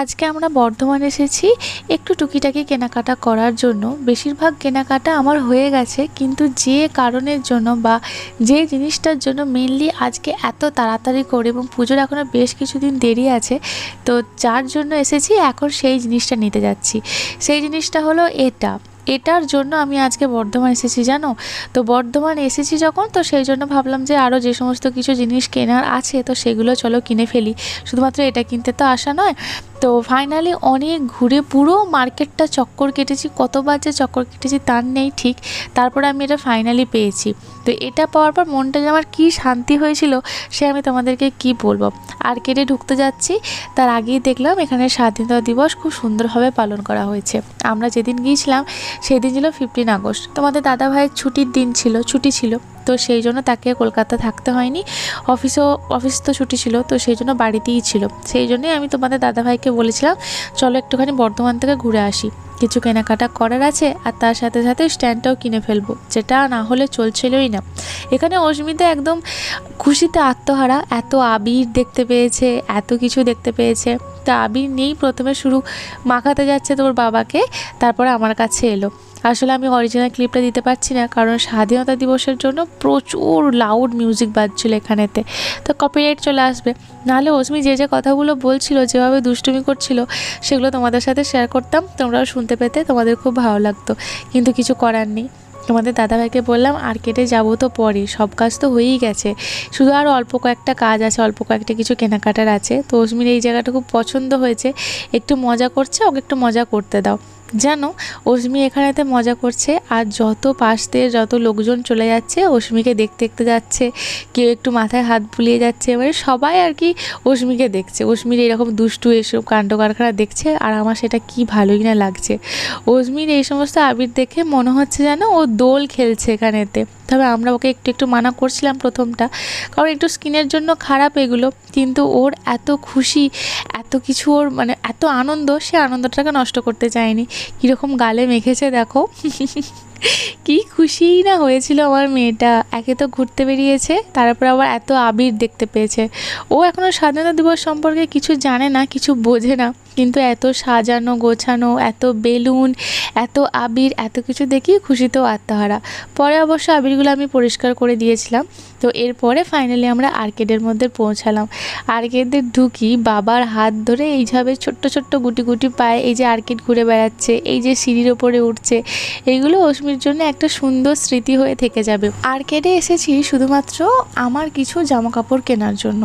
আজকে আমরা বর্ধমান এসেছি একটু টুকিটাকি কেনাকাটা করার জন্য। বেশিরভাগ কেনাকাটা আমার হয়ে গেছে, কিন্তু যে কারণের জন্য বা যে জিনিসটার জন্য মেনলি আজকে এত তাড়াতাড়ি করে এবং পুজোর এখনও বেশ কিছুদিন দেরি আছে, তো যার জন্য এসেছি, এখন সেই জিনিসটা নিতে যাচ্ছি। সেই জিনিসটা হলো এটা। এটার জন্য আমি আজকে বর্ধমান এসেছি, জানো? তো বর্ধমান এসেছি যখন, তো সেই জন্য ভাবলাম যে আরও যে সমস্ত কিছু জিনিস কেনার আছে, তো সেগুলো চলো কিনে ফেলি। শুধুমাত্র এটা কিনতে তো আসা নয় তো ফাইনালি অনেক ঘুরে পুরো মার্কেটটা চক্কর কেটেছি কতবার যে চক্কর কেটেছি তার নেই ঠিক, তারপরে আমি এটা ফাইনালি পেয়েছি। তো এটা পাওয়ার পর মনটা যে আমার কী শান্তি হয়েছিল সে আমি তোমাদেরকে কি বলব? আর কেটে ঢুকতে যাচ্ছি, তার আগেই দেখলাম এখানে স্বাধীনতা দিবস খুব সুন্দরভাবে পালন করা হয়েছে। আমরা যেদিন গিয়েছিলাম সেদিন ছিল ফিফটিন আগস্ট। তোমাদের দাদা ভাইয়ের ছুটির দিন ছিল, ছুটি ছিল। তো সেই জন্য তাকে কলকাতা থাকতে হয়নি। অফিসও, অফিস তো ছুটি ছিল, তো সেই জন্য বাড়িতেই ছিল। সেই জন্যই আমি তোমাদের দাদাভাইকে বলেছিলাম, চলো একটুখানি বর্ধমান থেকে ঘুরে আসি। কিছু কেনাকাটা করার আছে, আর তার সাথে সাথে স্ট্যান্ডটাও কিনে ফেলব। যেটা না হলে চলছিলই না। এখানে অস্মিতা একদম খুশিতে আত্মহারা, এত আবির দেখতে পেয়েছে, এত কিছু দেখতে পেয়েছে। তা আবির নেই প্রথমে শুরু, মাখাতে যাচ্ছে তোর বাবাকে, তারপরে আমার কাছে এলো। আসলে আমি অরিজিনাল ক্লিপটা দিতে পারছি না, কারণ স্বাধীনতা দিবসের জন্য প্রচুর লাউড মিউজিক বাজছিল এখানেতে। তো কপিরাইট চলে আসবে। নাহলে অসমি যে যে কথাগুলো বলছিল, যেভাবে দুষ্টুমি করছিল, সেগুলো তোমাদের সাথে শেয়ার করতাম। তোমরাও শুনতে পেতে, তোমাদের খুব ভালো লাগতো। কিন্তু কিছু করার নেই। তোমাদের দাদাভাইকে বললাম, আর কেটে যাব তো পরে। সব কাজ তো হয়েই গেছে। শুধু আর অল্প কয়েকটা কাজ আছে, অল্প কয়েকটা কিছু কেনাকাটার আছে। তো অসমির এই জায়গাটা খুব পছন্দ হয়েছে। একটু মজা করছে, ওকে একটু মজা করতে দাও। জানো অশ্মি এখানেতে মজা করছে আর যত পাশ দিয়ে যত লোকজন চলে যাচ্ছে অশ্মিকে দেখতে দেখতে যাচ্ছে, কেউ একটু মাথায় হাত বুলিয়ে যাচ্ছে এবারে সবাই আর কি অশ্মিকে দেখছে। অশ্মির এরকম দুষ্টু এসব কাণ্ড কারখানা দেখছে আর আমার সেটা কি ভালোই না লাগছে। অশ্মির এই সমস্ত আবির দেখে মনে হচ্ছে যেন ও দোল খেলছে এখানেতে তবে আমরা ওকে একটু একটু মানা করছিলাম প্রথমটা। কারণ একটু স্কিনের জন্য খারাপ এগুলো, কিন্তু ওর এত খুশি, এত কিছু ওর মানে এত আনন্দ, সে আনন্দটাকে নষ্ট করতে চায়নি। কীরকম গালে মেখেছে দেখো। কি খুশিই না হয়েছিল আমার মেয়েটা। একে তো ঘুরতে বেরিয়েছে তারপর আবার এত আবির দেখতে পেয়েছে। ও এখনও স্বাধীনতা দিবস সম্পর্কে কিছু জানে না, কিছু বোঝে না। কিন্তু এত সাজানো, গোছানো, এত বেলুন, এত আবির, এত কিছু দেখি খুশিতেও আত্মহারা। পরে অবশ্য আবিরগুলো আমি পরিষ্কার করে দিয়েছিলাম। তো এরপরে ফাইনালি আমরা আর্কেডের মধ্যে পৌঁছালাম। আর্কেডে ঢুকি, বাবার হাত ধরে এইভাবে ছোট্ট ছোট্ট গুটি গুটি পায়ে এই যে আর্কেড ঘুরে বেড়াচ্ছে, এই যে সিঁড়ির ওপরে উঠছে এইগুলো অশ্মির জন্য একটা সুন্দর স্মৃতি হয়ে থেকে যাবে। আর্কেডে এসেছি শুধুমাত্র আমার কিছু জামা কাপড় কেনার জন্য।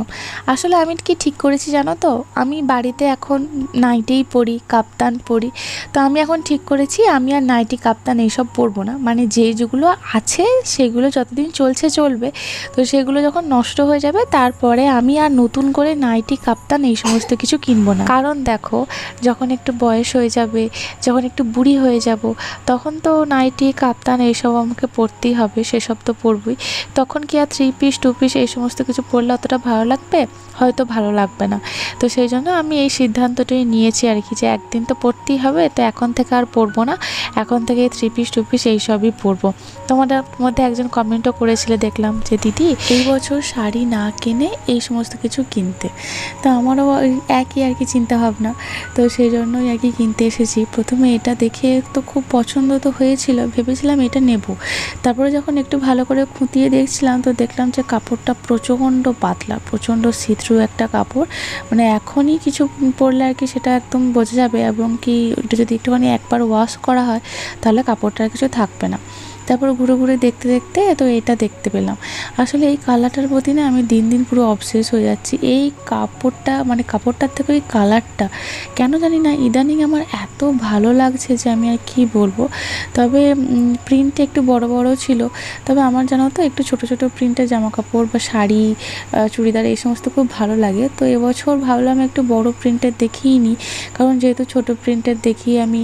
আসলে আমি কি ঠিক করেছি জানো তো? আমি বাড়িতে এখন নাইটেই পরি, কাপ্তান পরি। তো আমি এখন ঠিক করেছি, আমি আর নাইটি কাপ্তান এইসব পরবো না। মানে যেগুলো আছে, সেগুলো যতদিন চলছে, চলবে। তো সেগুলো যখন নষ্ট হয়ে যাবে, তারপরে আমি আর নতুন করে নাইটি, কাপ্তান এই সমস্ত কিছু কিনবো না। কারণ দেখো, যখন একটু বয়স হয়ে যাবে, যখন একটু বুড়ি হয়ে যাব, তখন তো নাইটি, কাপ্তান এইসব আমাকে পরতেই হবে, সেসব তো পরবই। তখন কি আর থ্রি পিস টু পিস এই সমস্ত কিছু পরলে অতটা ভালো লাগবে? হয়তো ভালো লাগবে না। তো সেই জন্য আমি এই সিদ্ধান্তটাই নিয়েছি আর কি, যে একদিন তো পরতেই হবে, তো এখন থেকে আর পরবো না। এখন থেকে থ্রি পিস টু পিস এইসবই পরবো। তোমাদের মধ্যে একজন কমেন্টও করেছিলে, দেখলাম যে দিদি, এই বছর শাড়ি না কিনে এই সমস্ত কিছু কিনতে। তো আমারও একই আর কি চিন্তাভাবনা। তো সেই জন্যই আর কি কিনতে এসেছি। প্রথমে এটা দেখে তো খুব পছন্দ তো হয়েছিল, ভেবেছিলাম এটা নেব। তারপরে যখন একটু ভালো করে খুঁটিয়ে দেখছিলাম, তো দেখলাম যে কাপড়টা প্রচণ্ড পাতলা, প্রচণ্ড সিথ্রু একটা কাপড়। মানে এখনই কিছু পরলে আর কি সেটা একদম বোঝা যাবে এবং কি যদি একটুখানি একবার ওয়াশ করা হয়, তাহলে কাপড়টা কিছু থাকবে না। তারপর ঘুরে ঘুরে দেখতে দেখতে তো এটা দেখতে পেলাম। আসলে এই কালারটার প্রতি না আমি দিন দিন পুরো অবসেস হয়ে যাচ্ছি। এই কাপড়টা মানে কাপড়টার থেকে ওই কালারটা, কেন জানি না ইদানিং আমার এত ভালো লাগছে যে আমি আর কি বলব। তবে প্রিন্টটা একটু বড় বড় ছিল। তবে আমার জানো তো একটু ছোট ছোট প্রিন্টের জামা কাপড় বা শাড়ি চুড়িদার এই সমস্ত খুব ভালো লাগে। তো এবছর ভাবলাম একটু বড় প্রিন্টের দেখিয়ে নিই কারণ যেহেতু ছোট প্রিন্টের দেখি আমি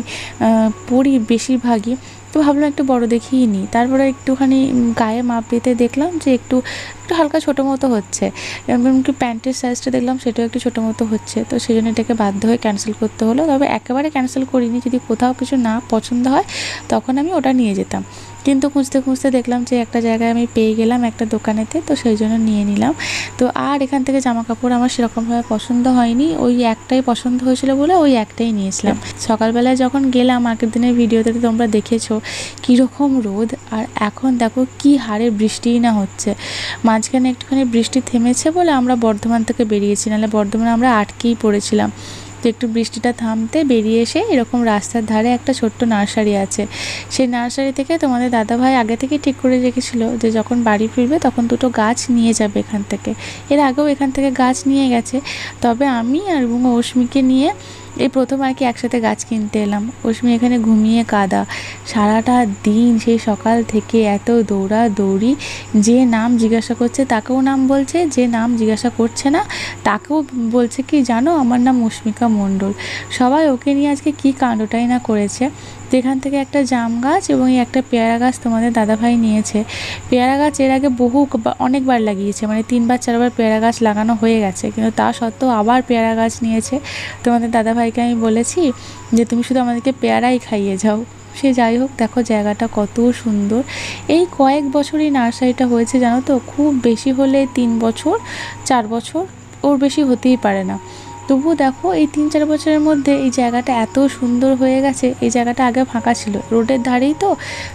পরি বেশিরভাগই। তো ভাবলাম একটু বড় দেখিয়ে নিই তারপরে একটুখানি গায়ে মাপ দিতে দেখলাম যে একটু একটু হালকা ছোটো মতো হচ্ছে। এমনকি প্যান্টের সাইজটা দেখলাম সেটাও একটু ছোটো মতো হচ্ছে। তো সেই জন্য এটাকে বাধ্য হয়ে ক্যান্সেল করতে হলো। তবে একেবারে ক্যান্সেল করিনি। যদি কোথাও কিছু না পছন্দ হয়, তখন আমি ওটা নিয়ে যেতাম। কিন্তু খুঁজতে খুঁজতে দেখলাম যে একটা জায়গায় আমি পেয়ে গেলাম একটা দোকানেতে, তো সেই জন্য নিয়ে নিলাম। তো আর এখান থেকে জামা কাপড় আমার সেরকমভাবে পছন্দ হয়নি। ওই একটাই পছন্দ হয়েছিল বলে ওই একটাই নিয়েছিলাম। সকালবেলায় যখন গেলাম, আগের দিনের ভিডিওতে তোমরা দেখেছ, কীরকম রোদ। আর এখন দেখো কি হারে বৃষ্টিই না হচ্ছে। মাঝখানে একটুখানি বৃষ্টি থেমেছে বলে আমরা বর্ধমান থেকে বেরিয়েছি, নাহলে বর্ধমানে আমরা আটকেই পড়েছিলাম। তো একটু বৃষ্টিটা থামতে বেরিয়ে এসে এরকম রাস্তার ধারে একটা ছোট্ট নার্সারি আছে। সেই নার্সারি থেকে তোমাদের দাদাভাই আগে থেকে ঠিক করে রেখেছিল যে যখন বাড়ি ফিরবে তখন দুটো গাছ নিয়ে যাবে এখান থেকে। এর আগেও এখান থেকে গাছ নিয়ে গেছে। তবে আমি আর এবং অশ্মিকে নিয়ে এই প্রথম আর কি একসাথে গাছ কিনতে এলাম। অশ্মি এখানে ঘুমিয়ে কাদা। সারাটা দিন সেই সকাল থেকে এত দৌড়া দৌড়ি যে নাম জিজ্ঞাসা করছে তাকেও নাম বলছে, যে নাম জিজ্ঞাসা করছে না, তাকেও বলছে কি জানো? আমার নাম অস্মিকা মণ্ডল। সবাই ওকে নিয়ে আজকে কী কাণ্ডটাই না করেছে। তো এখান থেকে একটা জাম গাছ এবং এই একটা পেয়ারা গাছ তোমাদের দাদাভাই নিয়েছে। পেয়ারা গাছ এর আগে বহু অনেকবার লাগিয়েছে মানে তিনবার, চারবার পেয়ারা গাছ লাগানো হয়ে গেছে, কিন্তু তা সত্ত্বেও আবার পেয়ারা গাছ নিয়েছে। তোমাদের দাদাভাইকে আমি বলেছি যে, তুমি শুধু আমাদেরকে পেয়ারাই খাইয়ে যাও। সে যাই হোক, দেখো জায়গাটা কত সুন্দর। এই কয়েক বছরই নার্সারিটা হয়েছে, জানো তো? খুব বেশি হলে তিন বছর, চার বছর, ওর বেশি হতেই পারে না। তবুও দেখো, এই তিন চার বছরের মধ্যে এই জায়গাটা এত সুন্দর হয়ে গেছে, এই জায়গাটা আগে ফাঁকা ছিল। রোডের ধারেই তো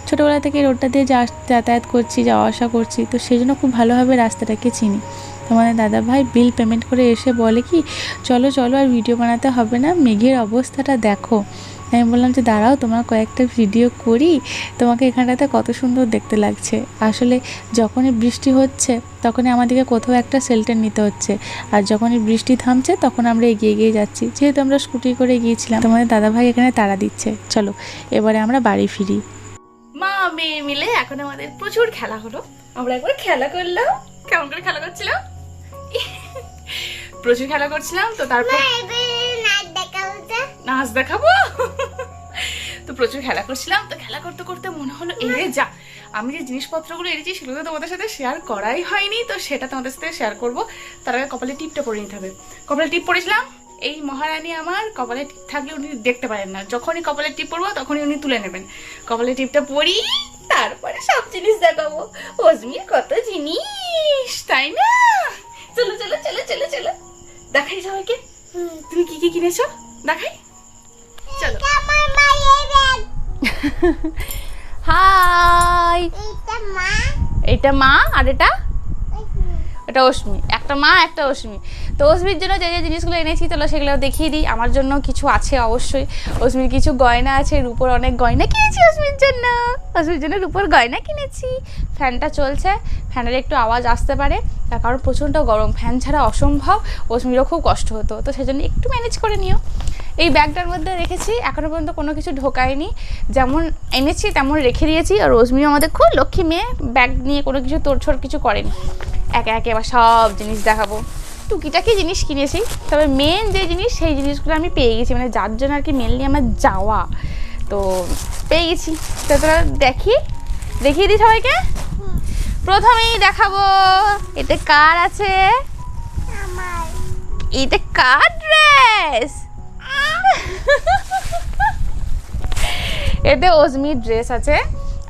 ছোটোবেলা থেকে রোডটা দিয়ে যা যাতায়াত করছি, যাওয়া আসা করছি, তো সেই জন্য খুব ভালোভাবে রাস্তাটাকে চিনি। তোমাদের দাদা ভাই বিল পেমেন্ট করে এসে বলে কি, চলো চলো, আর ভিডিও বানাতে হবে না, মেঘের অবস্থাটা দেখো। আমি বললাম যে দাঁড়াও তোমার কয়েকটা ভিডিও করি। তোমাকে এখানটাতে কত সুন্দর দেখতে লাগছে। আসলে যখনই বৃষ্টি হচ্ছে তখনই আমাদেরকে কোথাও একটা শেল্টার নিতে হচ্ছে। আর যখনই বৃষ্টি থামছে তখন আমরা এগিয়ে এগিয়ে যাচ্ছি। যেহেতু আমরা স্কুটি করে গিয়েছিলাম তোমাদের দাদাভাই এখানে তাড়া দিচ্ছে। চলো এবারে আমরা বাড়ি ফিরি। মা মেয়ে মিলে এখন আমাদের প্রচুর খেলা হলো। আমরা একবার খেলা করলাম। কেমন করে খেলা করছিলাম? প্রচুর খেলা করছিলাম তো তারপর নাচ দেখাবো? তো প্রচুর খেলা করছিলাম তো খেলা করতে করতে মনে হলো এরে যা আমি যে জিনিসপত্রগুলো এনেছি সেগুলো তো তোমাদের সাথে শেয়ার করাই হয়নি তো সেটা তোমাদের সাথে শেয়ার করব। তার আগে কপালে টিপটা পরে নিতে হবে। কপালে টিপ পরেছিলাম এই মহারানী আমার কপালে টিপ থাকলে উনি দেখতে পারেন না। যখনই কপালে টিপ পরবো তখনই উনি তুলে নেবেন। কপালে টিপটা পরি তারপরে সব জিনিস দেখাবো। অজমির কত জিনিস তাই না? চলো চলো চলো চলো চলো। দেখাই সবাইকে। তুমি কি কি কিনেছো? দেখাই। চলো। হাই। এটা মা। আর এটা? এটা অশ্মি একটা মা একটা অশ্মি তো অশ্মির জন্য যে যে জিনিসগুলো এনেছি তাহলে সেগুলো দেখিয়ে দিই। আমার জন্য কিছু আছে অবশ্যই। অশ্মির কিছু গয়না আছে রূপোর অনেক গয়না কিনেছি অশ্মির জন্য। অশ্মির জন্য রূপোর গয়না কিনেছি। ফ্যানটা চলছে। ফ্যানের একটু আওয়াজ আসতে পারে। তার কারণ প্রচণ্ড গরম। ফ্যান ছাড়া অসম্ভব। অশ্মিরও খুব কষ্ট হতো। তো সেজন্য একটু ম্যানেজ করে নিও। এই ব্যাগটার মধ্যে রেখেছি এখনও পর্যন্ত কোনো কিছু ঢোকায়নি। যেমন এনেছি তেমন রেখে দিয়েছি। আর রশ্মিও আমাদের খুব লক্ষ্মী মেয়ে ব্যাগ নিয়ে কোনো কিছু তোড়ছড় কিছু করেনি। একে একে এবার সব জিনিস দেখাবো। টুকিটাকি জিনিস কিনেছি তবে মেন যে জিনিস সেই জিনিসগুলো আমি পেয়ে গেছি। মানে যার জন্য আর কি মেনলি আমার যাওয়া। তো পেয়ে গেছি। তো তোরা দেখি দেখিয়ে দিই সবাইকে? প্রথমেই দেখাবো এতে কার আছে? এটা কার ড্রেস এতে অজমির ড্রেস আছে।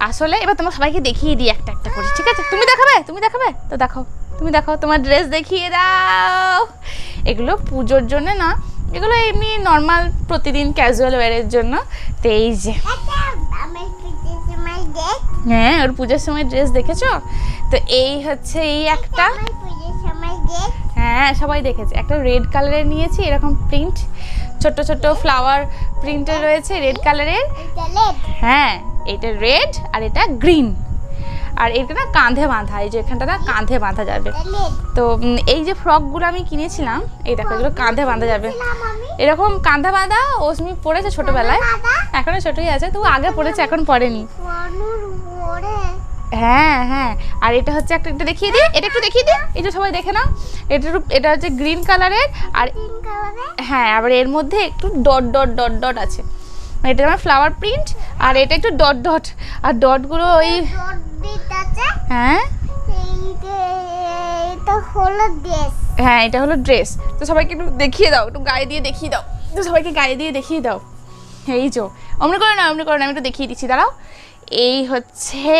আসলে এবার তোমার সবাইকে দেখিয়ে দিই একটা একটা করে ঠিক আছে? তুমি দেখাবে? তুমি দেখাবে? তো দেখাও। তুমি দেখাও তোমার ড্রেস দেখিয়ে দাও। এগুলো পুজোর জন্য না এগুলো এমনি নর্মাল প্রতিদিন ক্যাজুয়াল ওয়ারের জন্য। তো এই যে। হ্যাঁ ওর পুজোর সময় ড্রেস দেখেছ? তো এই হচ্ছে এই একটা। হ্যাঁ সবাই দেখেছে। একটা রেড কালারের নিয়েছি এরকম প্রিন্ট ছোট্ট ছোট্ট ফ্লাওয়ার প্রিন্টে রয়েছে রেড কালারের হ্যাঁ এটা রেড আর এটা গ্রিন আর এটা না কাঁধে বাঁধা এই যে এখানটা না কাঁধে বাঁধা যাবে। তো এই যে ফ্রকগুলো আমি কিনেছিলাম এই দেখো এগুলো কাঁধে বাঁধা যাবে। এরকম কাঁধে বাঁধা ওসমি পড়েছে ছোটবেলায়। এখনও ছোটই আছে তবু আগে পড়েছে এখন পড়েনি। হ্যাঁ হ্যাঁ। আর এটা হচ্ছে একটা এটা দেখিয়ে দিই এটা একটু দেখিয়ে দিই। এটা সবাই দেখে নাও। এটা একটু- এটা হচ্ছে গ্রিন কালারের আর হ্যাঁ আবার এর মধ্যে একটু ডট ডট ডট ডট আছে। এটা আমার ফ্লাওয়ার প্রিন্ট আর এটা একটু ডট ডট আর ডটগুলো ওই হ্যাঁ? হলো ড্রেস হ্যাঁ এটা হলো ড্রেস তো সবাইকে একটু দেখিয়ে দাও একটু গায়ে দিয়ে দেখিয়ে দাও। তো সবাইকে গায়ে দিয়ে দেখিয়ে দাও। এই যো অমনি করে না অমনি করে না আমি একটু দেখিয়ে দিচ্ছি দাঁড়াও। এই হচ্ছে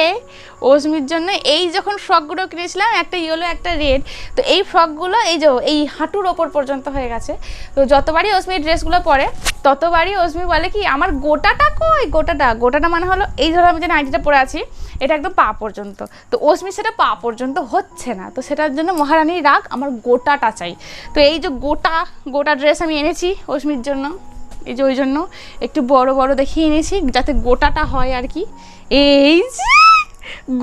অসমির জন্য। এই যখন ফ্রকগুলো কিনেছিলাম, একটা ইয়েলো একটা রেড তো এই ফ্রকগুলো এই যে, এই হাঁটুর ওপর পর্যন্ত হয়ে গেছে। তো যতবারই অসমি ড্রেসগুলো পরে, ততবারই অসমি বলে কি, আমার গোটাটা কই? গোটাটা? গোটাটা মানে হলো, এই ধরো আমি যে নাইটিটা পরে আছি, এটা একদম পা পর্যন্ত। তো অসমি সেটা পা পর্যন্ত হচ্ছে না। তো সেটার জন্য মহারানীর রাগ আমার গোটাটা চাই। তো এই যে গোটা গোটা ড্রেস আমি এনেছি অসমির জন্য। এই যে ওই জন্য একটু বড় বড় দেখিয়ে এনেছি, যাতে গোটাটা হয় আর কি। এই যে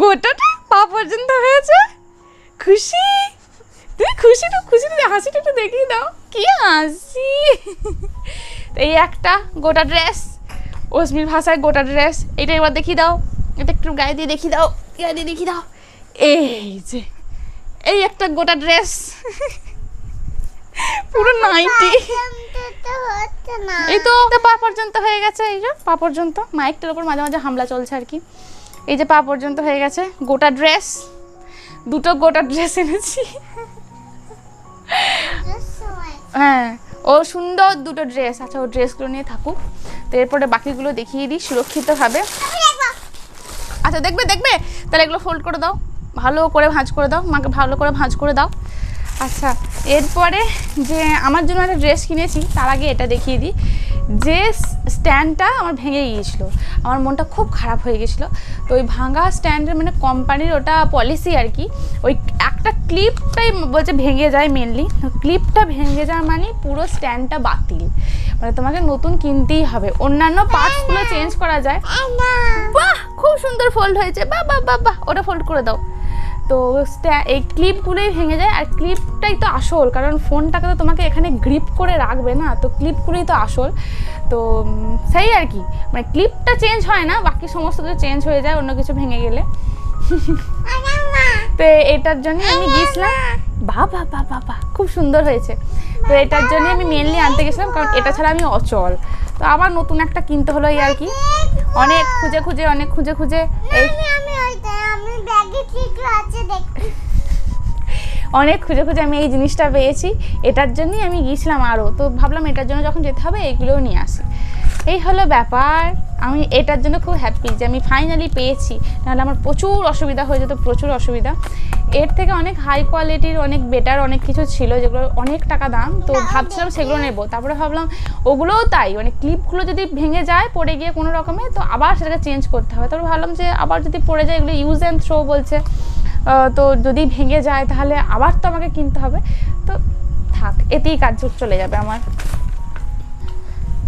গোটাটা পা পর্যন্ত হয়েছে। খুশি? তুই খুশি তো খুশি তো হাসিটা একটু দেখিয়ে দাও। কি হাসি? এই একটা গোটা ড্রেস অসমির ভাষায় গোটা ড্রেস এটা এবার দেখিয়ে দাও। এটা একটু গায়ে দিয়ে দেখিয়ে দাও, গায়ে দিয়ে দেখিয়ে দাও। এই যে, এই একটা গোটা ড্রেস পুরো নাইটি এই তো পা পর্যন্ত হয়ে গেছে এই যে পা পর্যন্ত মাইকটার উপর মাঝে মাঝে হামলা চলছে আর কি। এই যে পা পর্যন্ত হয়ে গেছে গোটা ড্রেস দুটো গোটা ড্রেস এনেছি। হ্যাঁ ও সুন্দর দুটো ড্রেস। আচ্ছা ও ড্রেসগুলো নিয়ে থাকুক। তো এরপরে বাকিগুলো দেখিয়ে দিই সুরক্ষিতভাবে। আচ্ছা দেখবে দেখবে? তাহলে এগুলো ফোল্ড করে দাও। ভালো করে ভাঁজ করে দাও। মাকে ভালো করে ভাঁজ করে দাও। আচ্ছা এরপরে যে আমার জন্য একটা ড্রেস কিনেছি তার আগে এটা দেখিয়ে দিই। যে স্ট্যান্ডটা আমার ভেঙে গিয়েছিল আমার মনটা খুব খারাপ হয়ে গেছিল তো ওই ভাঙা স্ট্যান্ডের মানে কোম্পানির ওটা পলিসি আর কি ওই একটা ক্লিপটাই বলছে ভেঙে যায় মেনলি ক্লিপটা ভেঙে যায় মানে পুরো স্ট্যান্ডটা বাতিল। মানে তোমাকে নতুন কিনতেই হবে। অন্যান্য পার্টসগুলো চেঞ্জ করা যায়। বাহ! খুব সুন্দর ফোল্ড হয়েছে। বাহ বাহ বাহ ওটা ফোল্ড করে দাও। তো এই ক্লিপগুলোই ভেঙে যায় আর ক্লিপটাই তো আসল কারণ ফোনটাকে তো তোমাকে এখানে গ্রিপ করে রাখবে না তো ক্লিপগুলোই তো আসল। তো সেই আর কি মানে ক্লিপটা চেঞ্জ হয় না বাকি সমস্ত কিছু চেঞ্জ হয়ে যায় অন্য কিছু ভেঙে গেলে। তো এটার জন্য আমি গিয়েছিলাম। বাবা বাবা বা খুব সুন্দর হয়েছে। তো এটার জন্য আমি মেনলি আনতে গেছিলাম কারণ এটা ছাড়া আমি অচল। তো আবার নতুন একটা কিনতে হলো এই আর কি। অনেক খুঁজে খুঁজে অনেক খুঁজে খুঁজে এই অনেক খুঁজে খুঁজে আমি এই জিনিসটা পেয়েছি। এটার জন্যই আমি গিয়েছিলাম আরও তো ভাবলাম এটার জন্য যখন যেতে হবে এগুলোও নিয়ে আসি। এই হলো ব্যাপার। আমি এটার জন্য খুব হ্যাপি যে আমি ফাইনালি পেয়েছি। নাহলে আমার প্রচুর অসুবিধা হয়ে যেত প্রচুর অসুবিধা। এর থেকে অনেক হাই কোয়ালিটির অনেক বেটার অনেক কিছু ছিল যেগুলো অনেক টাকা দাম। তো ভাবছিলাম সেগুলো নেব। তারপরে ভাবলাম ওগুলোও তাই মানে ক্লিপগুলো যদি ভেঙে যায় পড়ে গিয়ে কোনো রকমে তো আবার সেটাকে চেঞ্জ করতে হবে। তারপর ভাবলাম যে আবার যদি পড়ে যায় এগুলো ইউজ অ্যান্ড থ্রো বলছে তো যদি ভেঙে যায় তাহলে আবার তো আমাকে কিনতে হবে। তো থাক এতেই কাজ চলে যাবে আমার।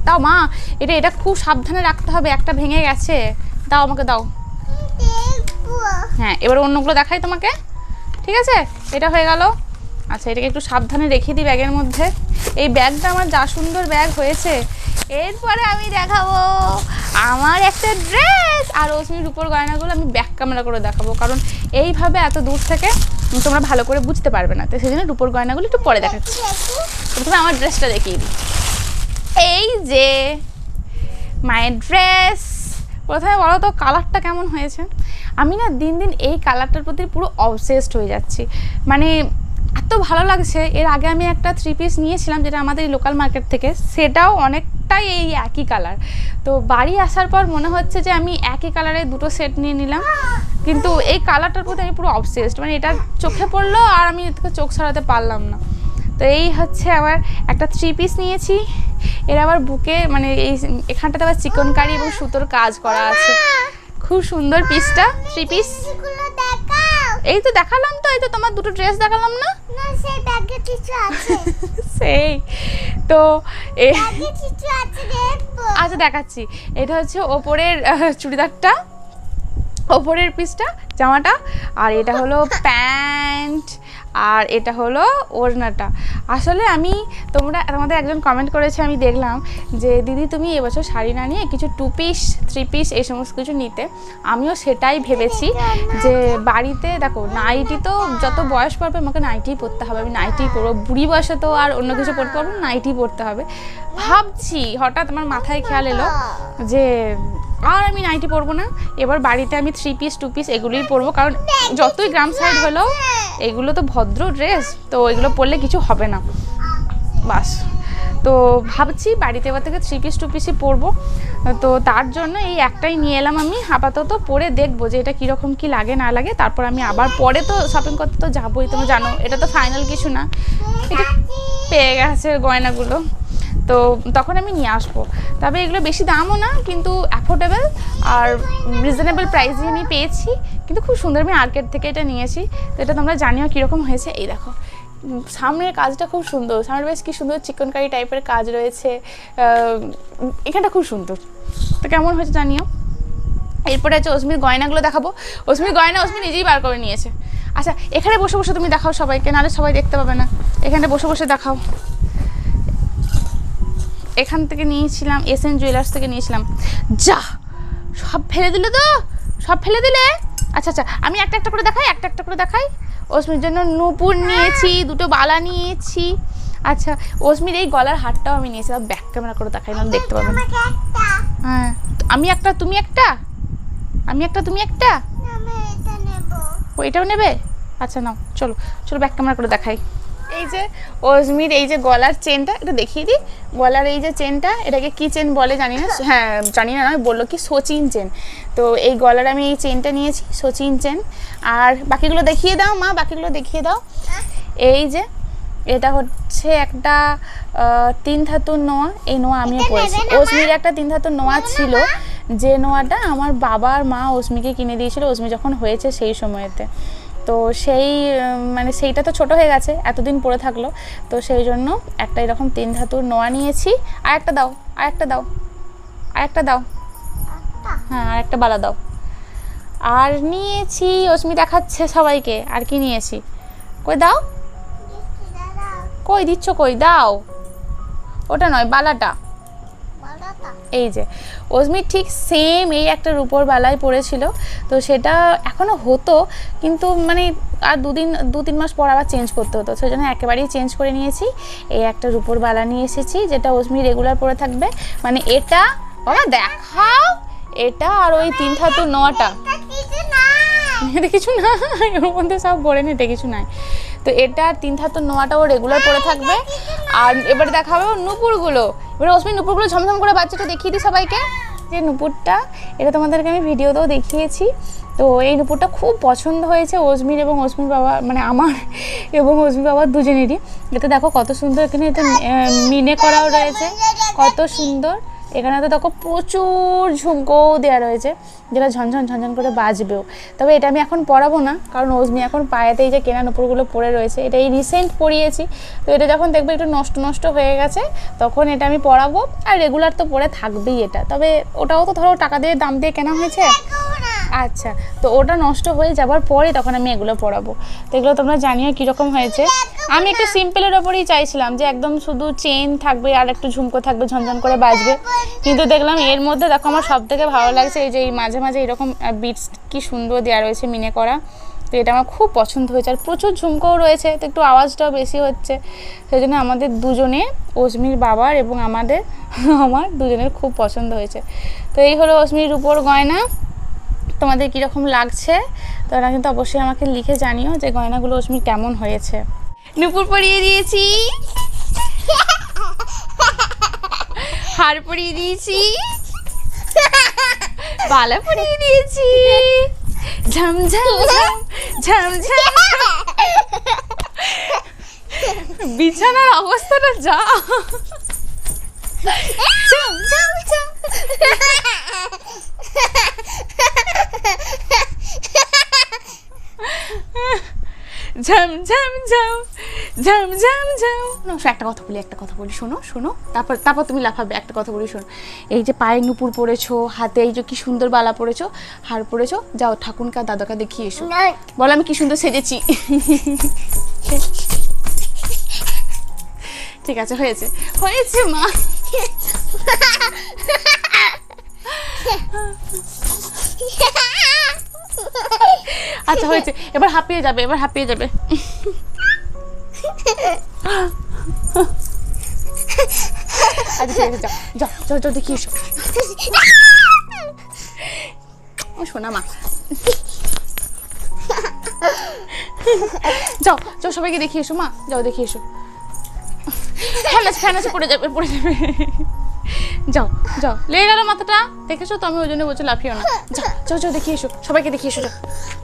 দাও, মা। এটা এটা খুব সাবধানে রাখতে হবে। একটা ভেঙে গেছে। দাও আমাকে, দাও। হ্যাঁ এবার অন্যগুলো দেখাই তোমাকে। ঠিক আছে? এটা হয়ে গেল। আচ্ছা এটাকে একটু সাবধানে রেখে দিই ব্যাগের মধ্যে। এই ব্যাগটা আমার যা সুন্দর ব্যাগ হয়েছে। এরপরে আমি দেখাবো আমার একটা ড্রেস। আর রশ্মির উপর গয়নাগুলো আমি ব্যাক ক্যামেরা করে দেখাবো। কারণ এইভাবে এত দূর থেকে তোমরা ভালো করে বুঝতে পারবে না। তো সেই জন্য রূপোর গয়নাগুলো একটু পরে দেখাচ্ছি। প্রথমে আমার ড্রেসটা দেখিয়ে দিই। এই যে মায়ের ড্রেস প্রথমে বলো তো কালারটা কেমন হয়েছে? আমি না দিন দিন এই কালারটার প্রতি পুরো অবসেসড হয়ে যাচ্ছি। মানে এত ভালো লাগছে। এর আগে আমি একটা থ্রি পিস নিয়েছিলাম যেটা আমাদের লোকাল মার্কেট থেকে। সেটাও অনেকটাই এই একই কালার তো বাড়ি আসার পর মনে হচ্ছে যে আমি একই কালারের দুটো সেট নিয়ে নিলাম। কিন্তু এই কালারটার প্রতি আমি পুরো অবসেসড মানে এটা চোখে পড়ল আর আমি এর থেকে চোখ সরাতে পারলাম না। তো এই হচ্ছে আবার একটা থ্রি পিস নিয়েছি। এর আবার বুকে মানে এই এখানটাতে আবার চিকন কারি এবং সুতোর কাজ করা আছে। খুব সুন্দর পিসটা থ্রি পিস এই তো দেখালাম তো এই তো তোমার দুটো ড্রেস দেখালাম না? সেই। তো আচ্ছা দেখাচ্ছি। এটা হচ্ছে ওপরের চুড়িদারটা। ওপরের পিসটা জামাটা। আর এটা হলো প্যান্ট। আর এটা হলো ওড়নাটা। আসলে আমি তোমরা তোমাদের একজন কমেন্ট করেছে আমি দেখলাম যে দিদি তুমি এবছর শাড়ি না নিয়ে কিছু টু পিস থ্রি পিস এই সমস্ত কিছু নিতে। আমিও সেটাই ভেবেছি যে বাড়িতে দেখো নাইটি তো যত বয়স পড়বে আমাকে নাইটিই পরতে হবে। আমি নাইটিই পরবো বুড়ি বয়সে তো আর অন্য কিছু পরতে পারব না নাইটিই পরতে হবে। ভাবছি হঠাৎ আমার মাথায় খেয়াল এলো যে আর আমি নাইটি পরবো না। এবার বাড়িতে আমি থ্রি পিস টু পিস এগুলোই পরবো। কারণ যতই গ্রাম সাইড হলেও এগুলো তো ভদ্র ড্রেস তো এগুলো পরলে কিছু হবে না। বাস। তো ভাবছি বাড়িতে এবার থেকে থ্রি পিস টু পিসই পরবো। তো তার জন্য এই একটাই নিয়ে এলাম আমি। আপাতত পরে দেখব যে এটা কীরকম কি লাগে, না লাগে। তারপর আমি আবার পরে তো শপিং করতে তো যাবোই তুমি জানো। এটা তো ফাইনাল কিছু না। এটা পেয়ে গেছে গয়নাগুলো। তো তখন আমি নিয়ে আসব। তবে এগুলো বেশি দামও না, কিন্তু অ্যাফোর্ডেবল আর রিজনেবল প্রাইসে আমি পেয়েছি। কিন্তু খুব সুন্দর আমি মার্কেট থেকে এটা নিয়েছি তো এটা তোমরা জানিও কীরকম হয়েছে। এই দেখো সামনের কাজটা খুব সুন্দর। সামনের বেশ কি সুন্দর চিকনকারি টাইপের কাজ রয়েছে। এখানটা খুব সুন্দর। তো কেমন হয়েছে জানিও? এরপরে হচ্ছে অসমির গয়নাগুলো দেখাবো। অসমির গয়না অসমি নিজেই বার করে নিয়েছে। আচ্ছা এখানে বসে বসে তুমি দেখাও সবাইকে, নাহলে সবাই দেখতে পাবে না। এখানে বসে বসে দেখাও। এখান থেকে নিয়েছিলাম এস এন জুয়েলার্স থেকে নিয়েছিলাম। যা! সব ফেলে দিলে তো? সব ফেলে দিলে? আচ্ছা আচ্ছা আমি একটা একটা করে দেখাই একটা একটা করে দেখাই। অসমির জন্য নূপুর নিয়েছি দুটো বালা নিয়েছি। আচ্ছা অসমির এই গলার হারটাও আমি নিয়েছিলাম ব্যাক ক্যামেরা করে দেখাই না দেখতে পাবেন। হ্যাঁ আমি একটা তুমি একটা? আমি একটা তুমি একটা? ও এটাও নেবে? আচ্ছা নাও চলো চলো ব্যাক ক্যামেরা করে দেখাই। এই যে অজমির এই যে গলার চেনটা এটা দেখিয়ে দিই। গলার এই যে চেনটা এটাকে কি চেন বলে জানি না? হ্যাঁ জানি না নয় বলল কি সচিন চেন। তো এই গলার আমি এই চেনটা নিয়েছি সচিন চেন। আর বাকিগুলো দেখিয়ে দাও মা বাকিগুলো দেখিয়ে দাও। এই যে এটা হচ্ছে একটা তিন ধাতুর নোয়া। এই নোয়া আমিও পড়েছি অজমির একটা তিন ধাতুর নোয়া ছিল। যে নোয়াটা আমার বাবার মা অসমিকে কিনে দিয়েছিল অসমি যখন হয়েছে সেই সময়তে। তো সেই মানে সেইটা তো ছোট হয়ে গেছে, এতদিন পরে থাকল। তো সেই জন্য একটা এরকম তিন ধাতুর নোয়া নিয়েছি। আর একটা দাও, আর একটা দাও, আর একটা দাও। হ্যাঁ আর একটা বালা দাও। আর নিয়েছি অসমি দেখাচ্ছে সবাইকে, আর কি নিয়েছি? কই দাও? কই দিচ্ছ কই? দাও। ওটা নয়, বালাটা। এই যে, অজমির ঠিক সেম এই একটা রূপোর বেলায় পড়েছিল, তো সেটা এখনও হতো, কিন্তু মানে আর দুদিন দু তিন মাস পর আবার চেঞ্জ করতে হতো সেই জন্য একেবারেই চেঞ্জ করে নিয়েছি। এই একটা রূপোর বালা নিয়ে এসেছি, যেটা অজমি রেগুলার পরে থাকবে। মানে এটা, বাবা দেখাও, এটা আর ওই তিন ধাতু নোয়াটা এটা কিছু না, এর মধ্যে সব ভরে এটা কিছু নাই। তো এটা তিন ধাতুর নোয়াটাও রেগুলার পরে থাকবে। আর এবারে দেখাবে ওর নুপুরগুলো। এবারে অসমি নুপুরগুলো ঝমঝম করে বাচ্চাটা দেখিয়ে দিই সবাইকে। যে নুপুরটা, এটা তোমাদেরকে আমি ভিডিওতেও দেখিয়েছি। তো এই নুপুরটা খুব পছন্দ হয়েছে অজমির এবং অজমির বাবা মানে আমার এবং অজমির বাবার দুজনেরই। এটা দেখো কত সুন্দর এখানে এটা মিনে করাও রয়েছে। কত সুন্দর। এখানে তো দেখো প্রচুর ঝুমকোও দেওয়া রয়েছে, যেটা ঝনঝন ঝনঝন করে বাজবেও। তবে এটা আমি এখন পরাবো না, কারণ ওজমি এখন পায়েতে এই যে কেনা নুপুরগুলো পরে রয়েছে, এটা এই রিসেন্ট পরিয়েছি। তো এটা যখন দেখবে একটু নষ্ট নষ্ট হয়ে গেছে, তখন এটা আমি পরাবো, আর রেগুলার তো পরে থাকবেই এটা। তবে ওটাও তো ধরো টাকা দিয়ে দাম দিয়ে কেনা হয়েছে? আচ্ছা তো ওটা নষ্ট হয়ে যাবার পরে তখন আমি এগুলো পরাবো। তো এগুলো তোমরা জানিও কীরকম হয়েছে। আমি একটু সিম্পলের ওপরেই চাইছিলাম যে একদম শুধু চেন থাকবে আর একটু ঝুমকো থাকবে, ঝনঝন করে বাজবে। কিন্তু দেখলাম এর মধ্যে দেখো আমার সব থেকে ভালো লাগছে এই যে এই মাঝে মাঝে এরকম বিটস কি সুন্দর দেওয়া রয়েছে মিনে করা। তো এটা আমার খুব পছন্দ হয়েছে। আর প্রচুর ঝুমকোও রয়েছে, তো একটু আওয়াজটাও বেশি হচ্ছে। সেই জন্য আমাদের দুজনে, অজমির বাবার এবং আমাদের, আমার দুজনের খুব পছন্দ হয়েছে। তো এই হলো অজমির উপর গয়না। তোমাদের কীরকম লাগছে? তোমরা কিন্তু অবশ্যই আমাকে লিখে জানিও যে গয়নাগুলো অসমি কেমন হয়েছে। নুপুর পরিয়ে দিয়েছি। হার পরিয়ে দিয়েছি। বালা পরিয়ে দিয়েছি। ঝম ঝম বিছানার অবস্থাটা যা। ঝম ঝম ঝম ঝম ঝম ঝম। না, একটা কথা বলি একটা কথা বলি শোনো শোনো। তারপর তারপর তুমি লাফাবে একটা কথা বলি শোনো। এই যে পায়ে নুপুর পরেছো হাতে এই যে কি সুন্দর বালা পরেছো হার পরেছো যাও ঠাকুরকা দাদাকে দেখিয়ে এসো। বলো আমি কি সুন্দর সেজেছি? ঠিক আছে হয়েছে। হয়েছে মা। আচ্ছা হয়েছে। এবার হাঁপিয়ে যাবে এবার হাঁপিয়ে যাবে। আচ্ছা যাও যাও যাও যাও দেখিয়ে এসো। ও শোনা মা। যাও যাও সবাইকে দেখিয়ে এসো মা। যাও দেখিয়ে এসো। ফ্যান আছে ফ্যান আছে পড়ে যাবে পড়ে যাবে। যাও যাও। লেগে গেল মাথাটা। দেখেছ তো আমি ওই জন্য বলছি লাফিও না। যাও যাও যাও দেখিয়ে এসো। সবাইকে দেখিয়ে এসো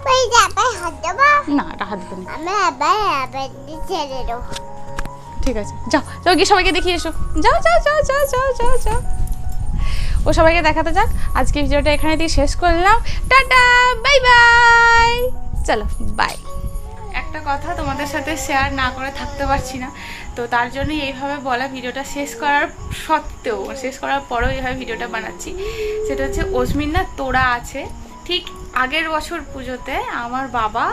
ওই যাবে হাত দেবো? না এটা হাত দিতে নেই আমি আবার আবার ছেড়ে দেবো। ঠিক আছে যাও যাও গিয়ে সবাইকে দেখিয়ে এসো। যাও যাও যাও যাও যাও যাও যাও। ও সবাইকে দেখাতে যাক। আজকে ভিডিওটা এখানে দিয়ে শেষ করলাম। Tata bye bye. চলো বাই। একটা কথা তোমাদের সাথে শেয়ার না করে থাকতে পারছি না। তো তার জন্য এইভাবে বলা ভিডিওটা শেষ করার সত্ত্বেও শেষ করার পরেও এইভাবে ভিডিওটা বানাচ্ছি। সেটা হচ্ছে অজমির না তোড়া আছে। ঠিক আগের বছর পুজোতে আমার বাবা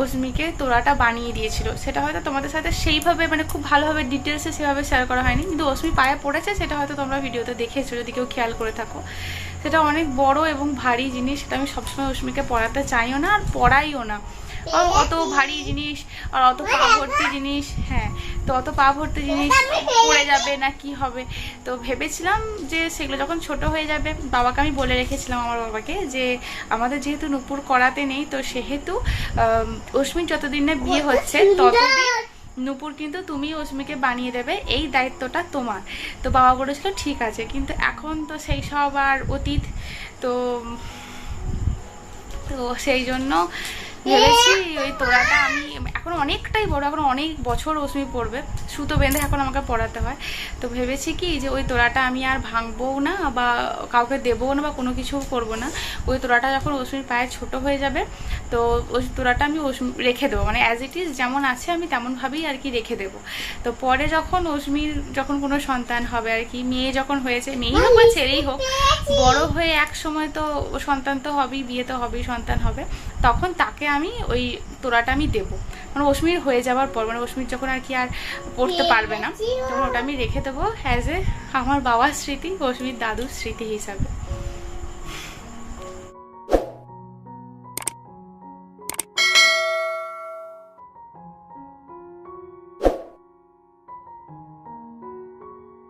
অজমিকে তোড়াটা বানিয়ে দিয়েছিল। সেটা হয়তো তোমাদের সাথে সেইভাবে মানে খুব ভালোভাবে ডিটেলসে সেভাবে শেয়ার করা হয়নি। কিন্তু অজমি পায়ে পড়েছে, সেটা হয়তো তোমরা ভিডিওতে দেখেছ, যদি কেউ খেয়াল করে থাকো। সেটা অনেক বড় এবং ভারী জিনিস, সেটা আমি সবসময় অস্মিকে পড়াতে চাইও না আর পড়াইও না। অত ভারী জিনিস, আর অত পা ভর্তি জিনিস হ্যাঁ তো অত পা ভর্তি জিনিস পড়ে যাবে না কি হবে? তো ভেবেছিলাম যে সেগুলো যখন ছোট হয়ে যাবে, বাবাকে আমি বলে রেখেছিলাম আমার বাবাকে যে আমাদের যেহেতু নুপুর করাতে নেই, তো সেহেতু অস্মির যতদিন না বিয়ে হচ্ছে, ততদিন নুপুর কিন্তু তুমি অশ্মিকে বানিয়ে দেবে, এই দায়িত্বটা তোমার। তো বাবা বলেছিল, ঠিক আছে। কিন্তু এখন তো সেই সব আর অতীত, তো তো সেই জন্য ভেবেছি ওই তোড়াটা আমি এখন অনেকটাই বড়, এখন অনেক বছর অসমি পড়বে। সুতো বেঁধে এখন আমাকে পড়াতে হয়। তো ভেবেছি কি যে ওই তোড়াটা আমি আর ভাঙবও না বা কাউকে দেবও না বা কোনো কিছু করব না। ওই তোড়াটা যখন অসমির পায়ে ছোট হয়ে যাবে, তো ওই তোড়াটা আমি অসমি রেখে দেবো। মানে অ্যাজ ইট ইজ যেমন আছে আমি তেমনভাবেই আর কি রেখে দেবো। তো পরে যখন অসমির যখন কোনো সন্তান হবে আর কি, মেয়ে যখন হয়েছে, মেয়েই হোক বা ছেলেই হোক, বড় হয়ে এক সময় তো সন্তান তো হবেই, বিয়ে তো হবেই, সন্তান হবে, তখন তাকে আমি ওই তোড়াটা আমি দেবো। মানে অশ্মির হয়ে যাওয়ার পর মানে অশ্মির যখন আর কি আর পড়তে পারবে না তখন ওটা আমি রেখে দেবো অ্যাজ এ আমার বাবার স্মৃতি অশ্মির দাদুর স্মৃতি হিসাবে।